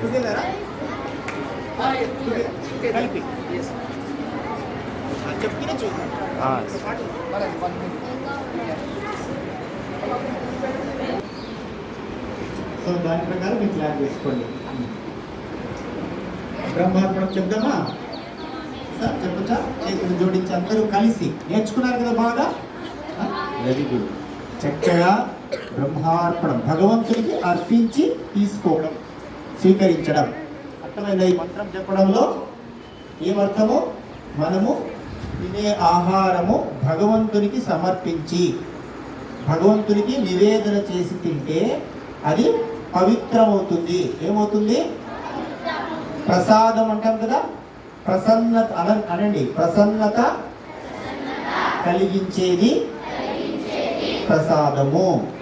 టుగెదరా కలిపి. చెప్తూనే చూద్దాం. పాటు. సో దాని ప్రకారం మీరు ప్లాన్ చేసుకోండి. బ్రహ్మార్పణం చెప్దామా? సార్ చెప్పచ్చా? చేతులు జోడించి అందరూ కలిసి. నేర్చుకున్నారు కదా బాగా? వెరీ గుడ్ చక్కగా బ్రహ్మార్పణం భగవంతుడికి అర్పించి తీసుకోవడం. స్వీకరించడం. అర్థమైందా ఈ మంత్రం చెప్పడంలో? ఏమర్థము మనము తినే ఆహారము భగవంతునికి సమర్పించి భగవంతునికి నివేదన చేసి తింటే అది పవిత్రమవుతుంది. ఏమవుతుంది? ప్రసాదం అంటాం కదా? ప్రసన్నత అన అనండి ప్రసన్నత కలిగించేది ప్రసాదము.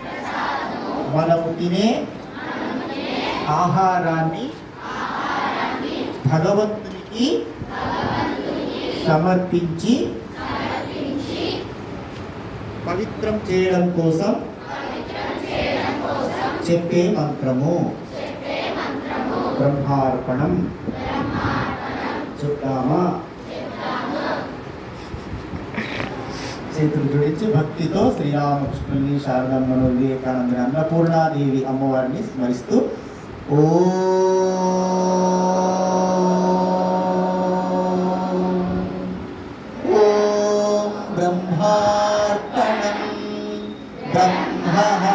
మనము తినే ఆహారాన్ని భగవంతునికి సమర్పించి పవిత్రం చేయడం కోసం చెప్పే మంత్రము. బ్రహ్మార్పణం. చెప్తామా? చేతులు జోడించి భక్తితో శ్రీరామకృష్ణుని శారదమ్మను వివేకానందని అన్నపూర్ణాదేవి అమ్మవారిని స్మరిస్తూ ॐ ब्रह्मार्पणं ब्रह्मः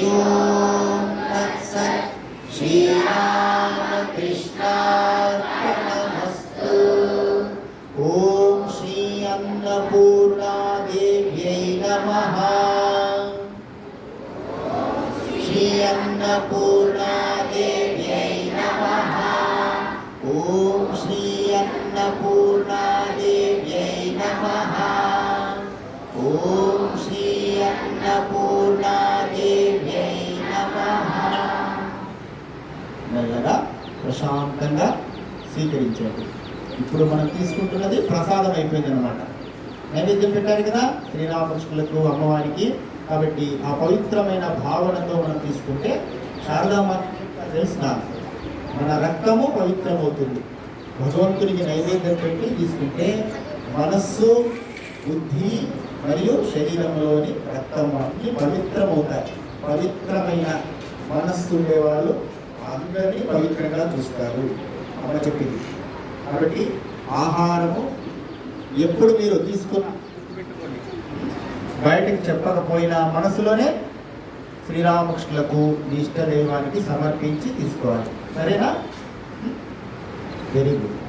హరి ఓం తత్సత్ శ్రీరామకృష్ణార్పణమస్తు ఓం శ్రీ అన్నపూర్ణాదేవ్యై నమః శ్రీ అన్నపూర్ణాదేవ్యై నమః ఓం శ్రీ అన్నపూర్ణాదేవ్యై నమః మెల్లగా ప్రశాంతంగా స్వీకరించండి. ఇప్పుడు మనం తీసుకుంటున్నది ప్రసాదం అయిపోయింది అనమాట నైవేద్యం పెట్టారు కదా? శ్రీరామకృష్ణులకు అమ్మవారికి. కాబట్టి ఆ పవిత్రమైన భావనతో మనం తీసుకుంటే శారదామాతకి తెలిసిన మన రక్తము పవిత్రమవుతుంది. భగవంతునికి నైవేద్యం పెట్టి తీసుకుంటే మనస్సు బుద్ధి మరియు శరీరంలోని రక్తం మనకి పవిత్రమవుతాయి. పవిత్రమైన మనస్సు ఉండేవాళ్ళు అందరినీ పవిత్రంగా చూస్తారు. అమ్మ చెప్పింది. కాబట్టి ఆహారము ఎప్పుడు మీరు తీసుకున్న బయటకు చెప్పకపోయినా మనసులోనే శ్రీరామకృష్ణులకు నీ ఇష్ట సమర్పించి తీసుకోవాలి. సరేనా? Very good